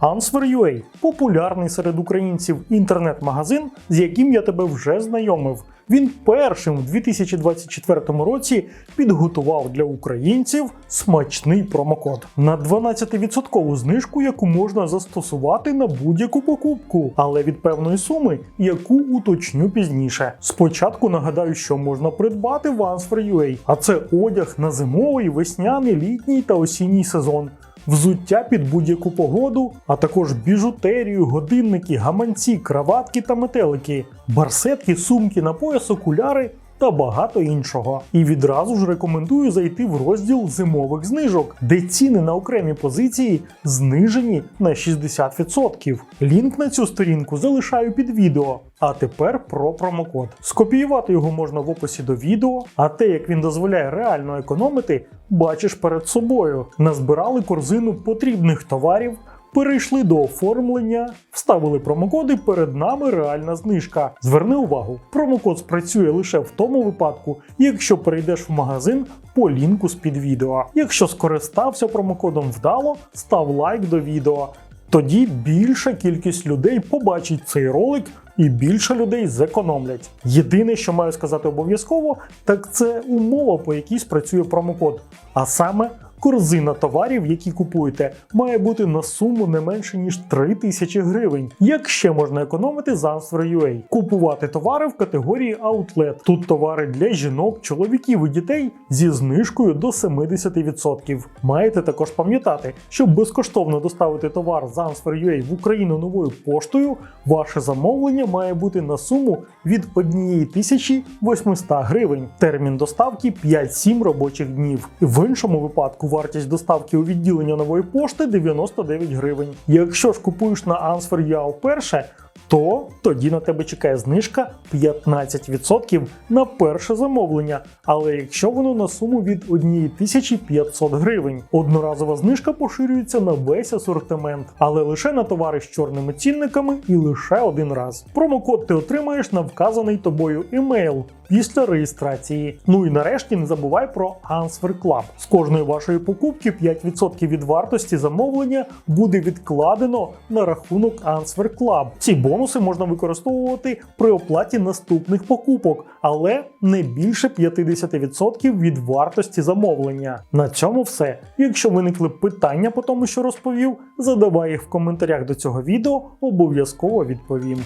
Answer.ua – популярний серед українців інтернет-магазин, з яким я тебе вже знайомив. Він першим в 2024 році підготував для українців смачний промокод на 12% знижку, яку можна застосувати на будь-яку покупку, але від певної суми, яку уточню пізніше. Спочатку нагадаю, що можна придбати в Answer.ua, а це одяг на зимовий, весняний, літній та осінній сезон. Взуття під будь-яку погоду, а також біжутерію, годинники, гаманці, краватки та метелики, барсетки, сумки на пояс, окуляри та багато іншого. І відразу ж рекомендую зайти в розділ зимових знижок, де ціни на окремі позиції знижені на 60%. Лінк на цю сторінку залишаю під відео. А тепер про промокод. Скопіювати його можна в описі до відео, а те, як він дозволяє реально економити, бачиш перед собою. Назбирали корзину потрібних товарів. Перейшли до оформлення, вставили промокоди, перед нами реальна знижка. Зверни увагу, промокод спрацює лише в тому випадку, якщо перейдеш в магазин по лінку з під відео. Якщо скористався промокодом вдало, став лайк до відео. Тоді більша кількість людей побачить цей ролик і більше людей зекономлять. Єдине, що маю сказати обов'язково, так це умова, по якій спрацює промокод. А саме корзина товарів, які купуєте, має бути на суму не менше ніж 3 тисячі гривень. Як ще можна економити з Answer.ua? Купувати товари в категорії Outlet. Тут товари для жінок, чоловіків і дітей зі знижкою до 70%. Маєте також пам'ятати, щоб безкоштовно доставити товар з Answer.ua в Україну новою поштою, ваше замовлення має бути на суму від 1800 гривень. Термін доставки 5-7 робочих днів. В іншому випадку вартість доставки у відділення нової пошти 99 гривень. Якщо ж купуєш на Answer.ua вперше, то тоді на тебе чекає знижка 15% на перше замовлення. Але якщо воно на суму від 1500 гривень, одноразова знижка поширюється на весь асортимент, але лише на товари з чорними цінниками і лише один раз. Промокод ти отримаєш на вказаний тобою емейл після реєстрації. Ну і нарешті не забувай про Answer Club. З кожної вашої покупки 5% від вартості замовлення буде відкладено на рахунок Answer Club. Ці бонуси можна використовувати при оплаті наступних покупок, але не більше 50% від вартості замовлення. На цьому все. Якщо виникли питання по тому, що розповів, задавай їх в коментарях до цього відео, обов'язково відповім.